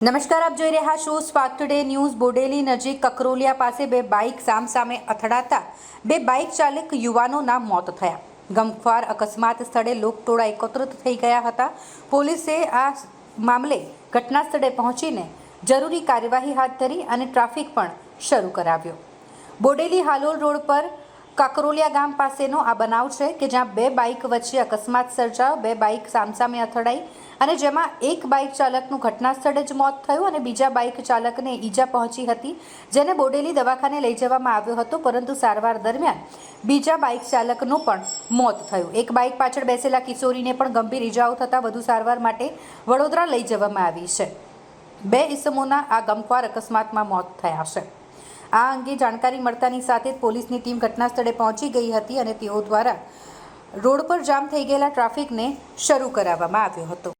નમસ્કાર, આપ જોઈ રહ્યા છો સ્પાર્ક ટુડે ન્યૂઝ. બોડેલી નજીક કકરોલિયા પાસે બે બાઇક સામસામે અથડાતા બે બાઇક ચાલક યુવાનોના મોત થયા. ગમખ્વાર અકસ્માત સ્થળે લોકટોળા એકત્રિત થઈ ગયા હતા. પોલીસે આ મામલે ઘટના સ્થળે પહોંચીને જરૂરી કાર્યવાહી હાથ ધરી અને ટ્રાફિક પણ શરૂ કરાવ્યો. બોડેલી હાલોલ રોડ પર કાકરોલિયા ગામ પાસેનો આ બનાવ છે કે જ્યાં બે બાઇક વચ્ચે અકસ્માત સર્જાયો. બે બાઇક સામસામે અથડાઈ અને જેમાં એક બાઇક ચાલકનું ઘટના સ્થળે જ મોત થયું અને બીજા બાઇક ચાલકને ઈજા પહોંચી હતી, જેને બોડેલી દવાખાને લઈ જવામાં આવ્યો હતો, પરંતુ સારવાર દરમિયાન બીજા બાઇક ચાલકનું પણ મોત થયું. એક બાઇક પાછળ બેસેલા કિશોરીને પણ ગંભીર ઈજાઓ થતાં વધુ સારવાર માટે વડોદરા લઈ જવામાં આવી છે. બે ઇસમોના આ ગમખ્વાર અકસ્માતમાં મોત થયા છે. આ અંગે જાણકારી મળતાની સાથે જ પોલીસની ટીમ ઘટના સ્થળે પહોંચી ગઈ હતી અને તેઓ દ્વારા રોડ પર જામ થઈ ગયેલા ટ્રાફિકને શરૂ કરાવવામાં આવ્યો હતો.